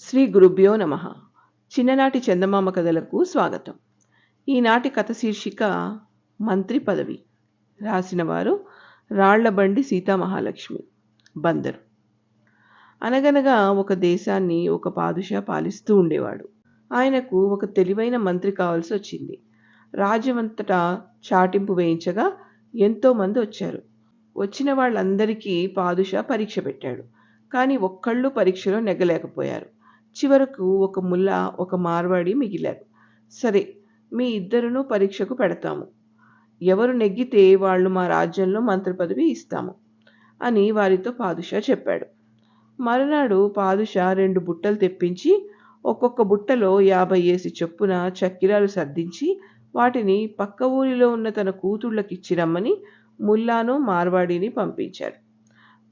శ్రీ గురుభ్యో నమ. చిన్ననాటి చందమామ కథలకు స్వాగతం. ఈనాటి కథ శీర్షిక మంత్రి పదవి. రాసినవారు రాళ్ళబండి సీతామహాలక్ష్మి బందరు. అనగనగా ఒక దేశాన్ని ఒక పాదుషా పాలిస్తూ ఉండేవాడు. ఆయనకు ఒక తెలివైన మంత్రి కావాల్సి వచ్చింది. రాజ్యమంతటా చాటింపు వేయించగా ఎంతోమంది వచ్చారు. వచ్చిన వాళ్ళందరికీ పాదుషా పరీక్ష పెట్టాడు. కానీ ఒక్కళ్ళు పరీక్షలో నెగ్గలేకపోయారు. చివరకు ఒక ముల్లా ఒక మార్వాడి మిగిలారు. సరే మీ ఇద్దరును పరీక్షకు పెడతాము. ఎవరు నెగ్గితే వాళ్ళు మా రాజ్యంలో మంత్రి పదవి ఇస్తాము అని వారితో పాదుషా చెప్పాడు. మరునాడు పాదుషా రెండు బుట్టలు తెప్పించి ఒక్కొక్క బుట్టలో యాభై ఏసి చొప్పున చక్కిరాలు సర్దించి వాటిని పక్క ఊరిలో ఉన్న తన కూతుళ్ళకిచ్చిరమ్మని ముల్లాను మార్వాడిని పంపించారు.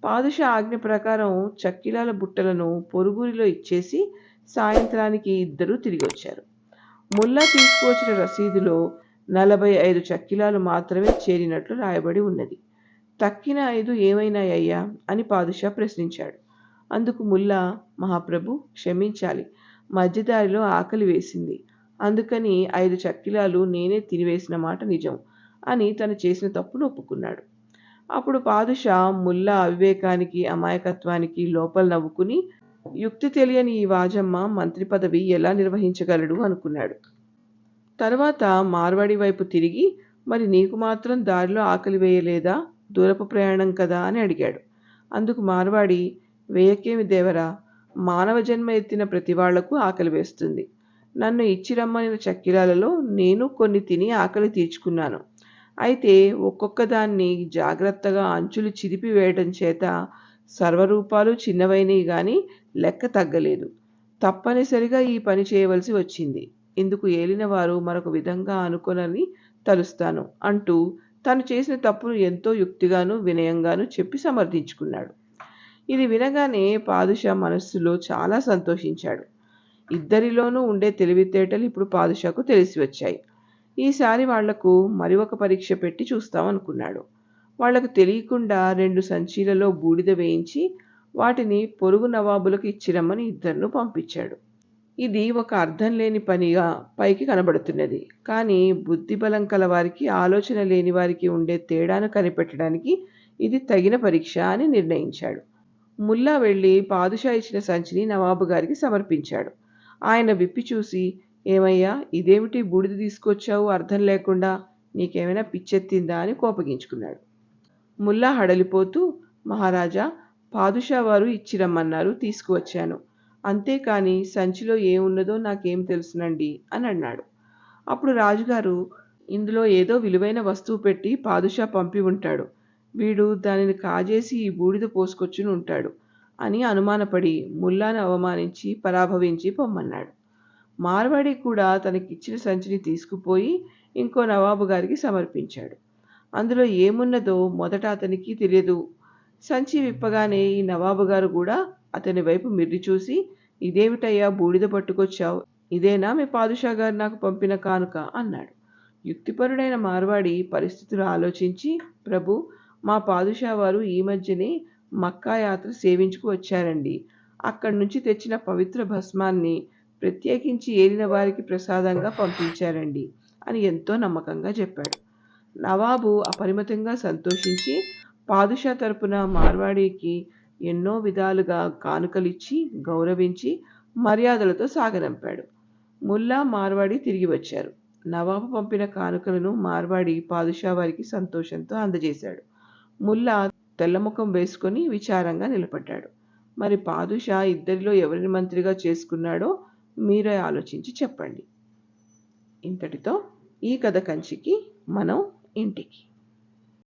పాదుషా ఆజ్ఞ ప్రకారం చక్కిలాల బుట్టలను పొరుగురిలో ఇచ్చేసి సాయంత్రానికి ఇద్దరూ తిరిగి వచ్చారు. ముల్లా తీసుకువచ్చిన రసీదులో నలభై ఐదు చక్కిలాలు మాత్రమే చేరినట్లు రాయబడి ఉన్నది. తక్కిన ఐదు ఏమైనాయ్యా అని పాదుషా ప్రశ్నించాడు. అందుకు ముల్లా మహాప్రభు క్షమించాలి. మధ్యదారిలో ఆకలి వేసింది. అందుకని ఐదు చక్కిలాలు నేనే తినివేసిన మాట నిజం అని తను చేసిన తప్పును ఒప్పుకున్నాడు. అప్పుడు పాదుషా ముల్లా అవివేకానికి అమాయకత్వానికి లోపల నవ్వుకుని యుక్తి తెలియని ఈ వాజమ్మ మంత్రి పదవి ఎలా నిర్వహించగలడు? అనుకున్నాడు. తర్వాత మార్వాడి వైపు తిరిగి మరి నీకు మాత్రం దారిలో ఆకలి వేయలేదా? దూరపు ప్రయాణం కదా? అని అడిగాడు. అందుకు మార్వాడి వేయకేమి దేవరా? మానవ జన్మ ఎత్తిన ప్రతి వాళ్ళకు ఆకలి వేస్తుంది. నన్ను ఇచ్చి రమ్మనిన చక్కిరాలలో నేను కొన్ని తిని ఆకలి తీర్చుకున్నాను. అయితే ఒక్కొక్క దాన్ని జాగ్రత్తగా అంచులు చిదిపివేయటం చేత సర్వరూపాలు చిన్నవైనవి కానీ లెక్క తగ్గలేదు. తప్పనిసరిగా ఈ పని చేయవలసి వచ్చింది. ఇందుకు ఏలినవారు మరొక విధంగా అనుకునని తలుస్తాను అంటూ తను చేసిన తప్పును ఎంతో యుక్తిగాను వినయంగాను చెప్పి సమర్థించుకున్నాడు. ఇది వినగానే పాదుషా మనస్సులో చాలా సంతోషించాడు. ఇద్దరిలోనూ ఉండే తెలివితేటలు ఇప్పుడు పాదుషాకు తెలిసి వచ్చాయి ఈసారి వాళ్ళకు మరి ఒక పరీక్ష పెట్టి చూస్తామనుకున్నాడు వాళ్ళకు తెలియకుండా రెండు సంచీలలో బూడిద వేయించి వాటిని పొరుగు నవాబులకు ఇచ్చిరమ్మని ఇద్దరును పంపించాడు. ఇది ఒక అర్థం లేని పనిగా పైకి కనబడుతున్నది. కానీ బుద్ధిబలం కల వారికి ఆలోచన లేని వారికి ఉండే తేడాను కనిపెట్టడానికి ఇది తగిన పరీక్ష అని నిర్ణయించాడు. ముల్లా వెళ్ళి పాదుషా ఇచ్చిన సంచిని నవాబు గారికి సమర్పించాడు. ఆయన విప్పి చూసి ఏమయ్యా ఇదేమిటి బూడిద తీసుకొచ్చావు? అర్థం లేకుండా నీకేమైనా పిచ్చెత్తిందా అని కోపగించుకున్నాడు. ముల్లా హడలిపోతూ మహారాజా పాదుషా వారు ఇచ్చిరమ్మన్నారు తీసుకువచ్చాను. అంతేకాని సంచిలో ఏమున్నదో నాకేం తెలుసునండి అని అన్నాడు. అప్పుడు రాజుగారు ఇందులో ఏదో విలువైన వస్తువు పెట్టి పాదుషా పంపి ఉంటాడు. వీడు దానిని కాజేసి ఈ బూడిద పోసుకొచ్చుని ఉంటాడు అని అనుమానపడి ముల్లాను అవమానించి పరాభవించి పొమ్మన్నాడు. మార్వాడి కూడా తనకిచ్చిన సంచిని తీసుకుపోయి ఇంకో నవాబు గారికి సమర్పించాడు. అందులో ఏమున్నదో మొదట అతనికి తెలియదు. సంచి విప్పగానే ఈ నవాబు గారు కూడా అతని వైపు మిర్రి చూసి ఇదేమిటయ్యా బూడిద పట్టుకొచ్చావు? ఇదేనా మీ పాదుషా గారు నాకు పంపిన కానుక? అన్నాడు. యుక్తిపరుడైన మార్వాడి పరిస్థితులు ఆలోచించి ప్రభు మా పాదుషా వారు ఈ మధ్యనే మక్కా యాత్ర సేవించుకు వచ్చారండి. అక్కడి నుంచి తెచ్చిన పవిత్ర భస్మాన్ని ప్రత్యేకించి ఏలిన వారికి ప్రసాదంగా పంపించారండి అని ఎంతో నమ్మకంగా చెప్పాడు. నవాబు అపరిమితంగా సంతోషించి పాదుషా తరపున మార్వాడీకి ఎన్నో విధాలుగా కానుకలిచ్చి గౌరవించి మర్యాదలతో సాగనంపాడు. ముల్లా మార్వాడి తిరిగి వచ్చారు. నవాబు పంపిన కానుకలను మార్వాడి పాదుషా వారికి సంతోషంతో అందజేశాడు. ముల్లా తెల్లముఖం వేసుకొని విచారంగా నిలబడ్డాడు. మరి పాదుషా ఇద్దరిలో ఎవరిని మంత్రిగా చేసుకున్నాడో మీరే ఆలోచించి చెప్పండి. ఇంతటితో ఈ కథ కంచికి మనం ఇంటికి.